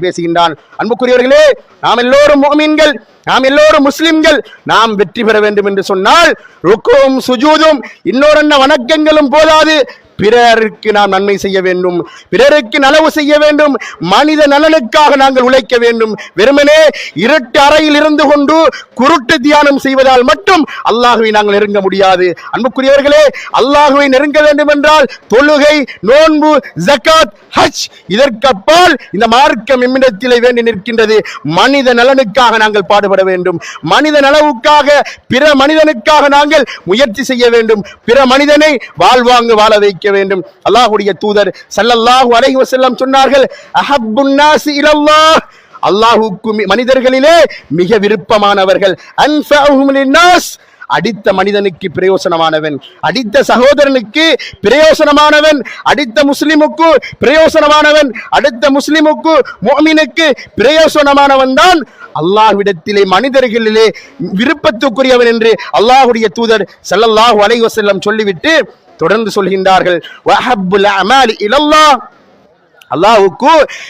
பேசுகின்றான். அன்புக்குரியவர்களே நாம் எல்லோரும் முஃமின்கள் நாம் எல்லோரும் முஸ்லிம்கள் நாம் வெற்றி பெற வேண்டும் என்று சொன்னால் ருக்கும் சுஜூதும் இன்னொரு வணக்கங்களும் போதாது. பிறருக்கு நாம் நன்மை செய்ய வேண்டும். பிறருக்கு நலவு செய்ய வேண்டும். மனித நலனுக்காக நாங்கள் உழைக்க வேண்டும். வெறுமனே இருட்டு அறையில் இருந்து கொண்டு குருட்டு தியானம் செய்வதால் மட்டும் அல்லாஹுவை நாங்கள் நெருங்க முடியாது. அன்புக்குரியவர்களே அல்லாஹுவை நெருங்க வேண்டும் என்றால் தொழுகை நோன்பு ஜகாத் ஹஜ் இதற்கப்பால் இந்த மார்க்கம் இம்மிடத்திலே வேண்டி நிற்கின்றது. மனித நலனுக்காக நாங்கள் பாடுபட வேண்டும். மனித நலவுக்காக பிற மனிதனுக்காக நாங்கள் முயற்சி செய்ய வேண்டும். பிற மனிதனை வாழ்வாங்கு வாழ வைக்க வேண்டும். அல்லாஹுடைய தூதர் சல்லல்லாஹு அலைஹி வஸல்லம் சொன்னார்கள் அஹப்புன் நாசி இலல்லாஹ். அல்லாஹுக்கு மனிதர்களிலே மிக விருப்பமானவர்கள். அன்ஃபஅஹும் லின்னாஸ். அடித்த மனிதனுக்கு பிரயோசனமானவன். அடித்த சகோதரனுக்கு பிரயோசனமானவன். அடித்த முஸ்லிமுக்கு பிரயோசனமானவன். அடுத்த முஸ்லிமுக்கு மோமினுக்கு பிரயோசனமானவன் தான் அல்லாஹ்விடத்திலே மனிதர்களிலே விருப்பத்துக்குரியவன் என்று அல்லாஹுடைய தூதர் செல்லல்லாஹு அலைவசல்லம் சொல்லிவிட்டு தொடர்ந்து சொல்கின்றார்கள். வஹப்புல்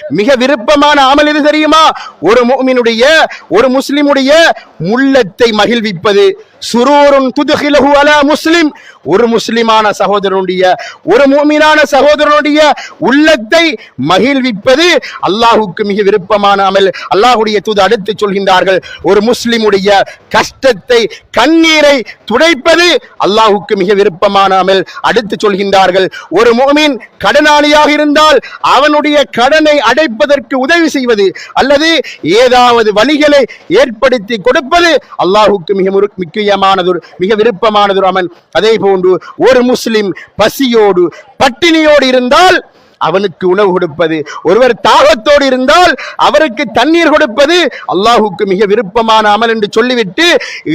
மிக விருப்பமான அமல் எது தெரியுமா? ஒரு முஃமினுடைய ஒரு முஸ்லிமுடைய முள்ளத்தை மகிழ்விப்பது. சுரூருன் துதுகிலஹு அலா முஸ்லிம். ஒரு முஸ்லிமான சகோதரனுடைய ஒரு மூமினான சகோதரனுடைய உள்ளத்தை மகிழ்விப்பது அல்லாஹுக்கு மிக விருப்பமான அமல். அல்லாஹுடைய தூது அடுத்து சொல்கின்றார்கள் ஒரு முஸ்லிமுடைய கஷ்டத்தை கண்ணீரை துடைப்பது அல்லாஹுக்கு மிக விருப்பமான அமல். அடுத்து சொல்கின்றார்கள் ஒரு முஃமின் கடனாளியாக இருந்தால் அவனுடைய கடனை அடைப்பதற்கு உதவி செய்வது அல்லது ஏதாவது வழிகளை ஏற்படுத்தி கொடுப்பது அல்லாஹுக்கு மிக முக்கிய பிரியமானதொரு மிக விருப்பமானதொரு அமன். அதே போன்று ஒரு முஸ்லிம் பசியோடு பட்டினியோடு இருந்தால் அவனுக்கு உணவு கொடுப்பது. ஒருவர் தாகத்தோடு இருந்தால் அவருக்கு தண்ணீர் கொடுப்பது அல்லாஹுக்கு மிக விருப்பமான அமல் என்று சொல்லிவிட்டு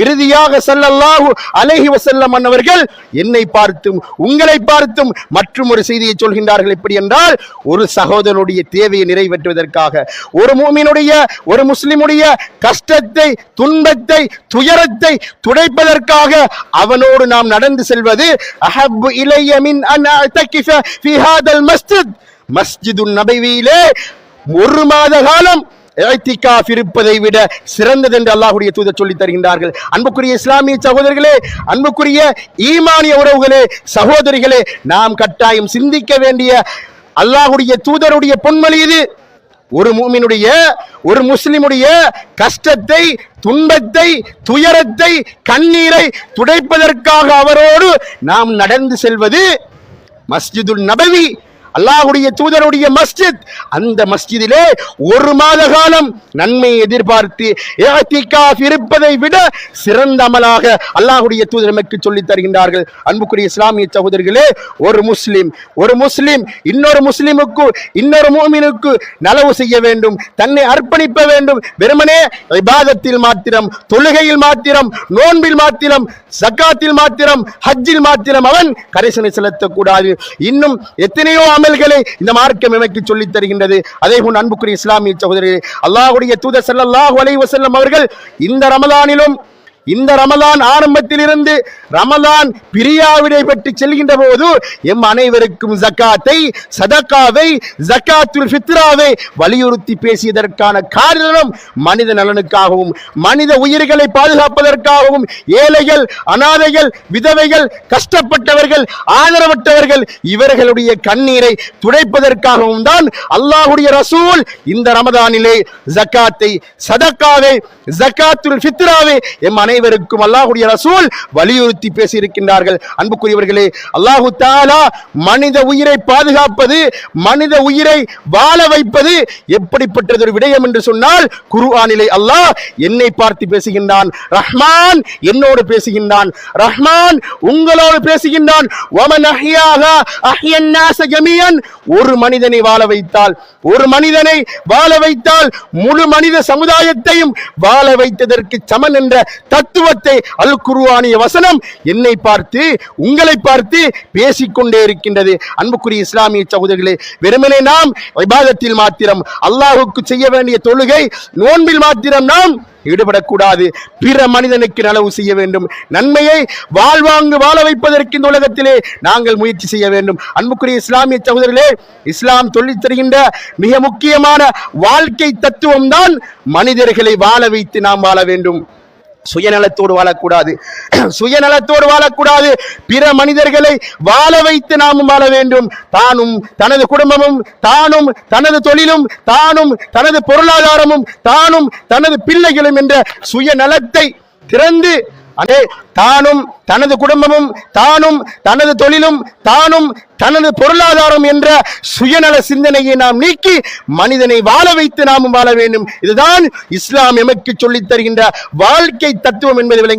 இறுதியாக செல்லல்லாஹு அலைஹி வசல்லம் அன்னவர்கள் என்னை பார்த்தும் உங்களை பார்த்தும் மற்றும் ஒரு செய்தியை சொல்கின்றார்கள் எப்படி என்றால் ஒரு சகோதரனுடைய தேவையை நிறைவேற்றுவதற்காக. ஒரு மூமினுடைய ஒரு முஸ்லிமுடைய கஷ்டத்தை துன்பத்தை துயரத்தை துடைப்பதற்காக அவனோடு நாம் நடந்து செல்வது அஹப் இலைய மின் அன் அஅ்தகிஃப ஃபீ ஹாதல் மஸ்ஜித் மஸ்ஜிதுன் நபவியிலே ஒரு மாத காலம் இத்திகாஃப் இருப்பதை விட சிறந்தது என்று அல்லாஹுடைய தூதர் சொல்லித் தருகின்றார்கள். அன்புக்குரிய இஸ்லாமிய சகோதரர்களே அன்புக்குரிய ஈமானிய உறவுகளே சகோதரிகளே நாம் கட்டாயம் சிந்திக்க வேண்டிய அல்லாஹுடைய தூதருடைய பொன்மொழி இது. ஒரு மூமினுடைய ஒரு முஸ்லிமுடைய கஷ்டத்தை துன்பத்தை துயரத்தை கண்ணீரை துடைப்பதற்காக அவரோடு நாம் நடந்து செல்வது மஸ்ஜிதுல் நபவி அல்லாஹுடைய தூதருடைய மஸ்ஜித். அந்த மஸ்ஜிதிலே ஒரு மாத காலம் நன்மை எதிர்பார்த்து இருப்பதை விட சிறந்த அமலாக அல்லாஹுடைய தூதர் நமக்கு சொல்லி தருகின்றார்கள். அன்புக்குரிய இஸ்லாமிய சகோதரர்களே ஒரு முஸ்லிம் ஒரு முஸ்லிம் இன்னொரு முஸ்லிமுக்கு இன்னொரு மூமினுக்கு நலவு செய்ய வேண்டும் தன்னை அர்ப்பணிக்க வேண்டும். வெறுமனே இபாதத்தில் மாத்திரம் தொழுகையில் மாத்திரம் நோன்பில் மாத்திரம் சக்காத்தில் மாத்திரம் ஹஜ்ஜில் மாத்திரம் அவன் கரைசனை செலுத்தக்கூடாது. இன்னும் எத்தனையோ அமல்களை இந்த மார்க்கம் எமக்கு சொல்லித் தருகின்றது. அதே போல் அன்புக்குரிய இஸ்லாமிய சகோதரர்களே அல்லாஹுடைய தூதர் ஸல்லல்லாஹு அலைவசல்லம் அவர்கள் இந்த ரமலானிலும் இந்த ரமலான் ஆரம்பத்திலிருந்து ரமலான் பிரியாவிடை பெற்று செல்கின்ற போது எம் அனைவருக்கும் ஜக்காத்தை சதக்காவை ஜக்காத்துல் ஃபித்ராவை வலியுறுத்தி பேசியதற்கான காரணம் மனித நலனுக்காகவும் மனித உயிர்களை பாதுகாப்பதற்காகவும் ஏழைகள் அனாதைகள் விதவைகள் கஷ்டப்பட்டவர்கள் ஆதரவற்றவர்கள் இவர்களுடைய கண்ணீரை துடைப்பதற்காகவும் தான் அல்லாஹுடைய ரசூல் இந்த ரமதானிலே ஜக்காத்தை சதக்காவை ஜக்காத்துல் ஃபித்ராவை எம் அனைவருக்கும் அல்லாஹுடைய ரசூல் வலியுறுத்தி பேசியிருக்கின்றார்கள். அன்புக்குரியவர்களே அல்லாஹு தாலா மனித உயிரை பாதுகாப்பது மனித உயிரை வாழ வைப்பது எப்படிப்பட்டது ஒரு விடயம் என்று சொன்னால் குர்ஆனிலே அல்லாஹ் என்னை பார்த்து பேசுகின்றான். ரஹ்மான் என்னோடு பேசுகின்றான். ரஹ்மான் உங்களோடு பேசுகின்றான். ஒரு மனிதனை வாழ வைத்தால் ஒரு மனிதனை வாழ வைத்தால் முழு மனித சமுதாயத்தையும் வாழ வைத்ததற்கு சமன் என்ற தத்துவத்தை அல் குருவானிய வசனம் என்னை பார்த்து உங்களை பார்த்து பேசிக்கொண்டே இருக்கின்றது. அன்புக்குரிய இஸ்லாமிய சகோதரிகளே வெறுமனே நாம் விவாதத்தில் மாத்திரம் அல்லாஹுக்கு செய்ய வேண்டிய தொழுகை நோன்பில் மாத்திரம் நாம் ஈடுபடக்கூடாது. பிற மனிதனுக்கு நலவு செய்ய வேண்டும். நன்மையை வாழ்வாங்கு வாழ வைப்பதற்கு இந்த உலகத்திலே நாங்கள் முயற்சி செய்ய வேண்டும். அன்புக்குரிய இஸ்லாமிய சகோதரர்களே இஸ்லாம் சொல்லித் தருகின்ற மிக முக்கியமான வாழ்க்கை தத்துவம் தான் மனிதர்களை வாழ வைத்து நாம் வாழ வேண்டும். சுயநலத்தோடு வாழக்கூடாது. சுயநலத்தோடு வாழக்கூடாது. பிற மனிதர்களை வாழ வைத்து நாமும் வாழ வேண்டும். தானும் தனது குடும்பமும் தானும் தனது தொழிலும் தானும் தனது பொருளாதாரமும் தானும் தனது பிள்ளைகளும் என்ற சுயநலத்தை திறந்து அதே தானும் தனது குடும்பமும் தானும் தனது தொழிலும் தானும் தனது பொருளாதாரம் என்ற சுயநல சிந்தனையை நாம் நீக்கி மனிதனை வாழ வைத்து நாமும் வாழ வேண்டும். இதுதான் இஸ்லாம் எமக்கு சொல்லித் தருகின்ற வாழ்க்கை தத்துவம் என்பதை விளங்கி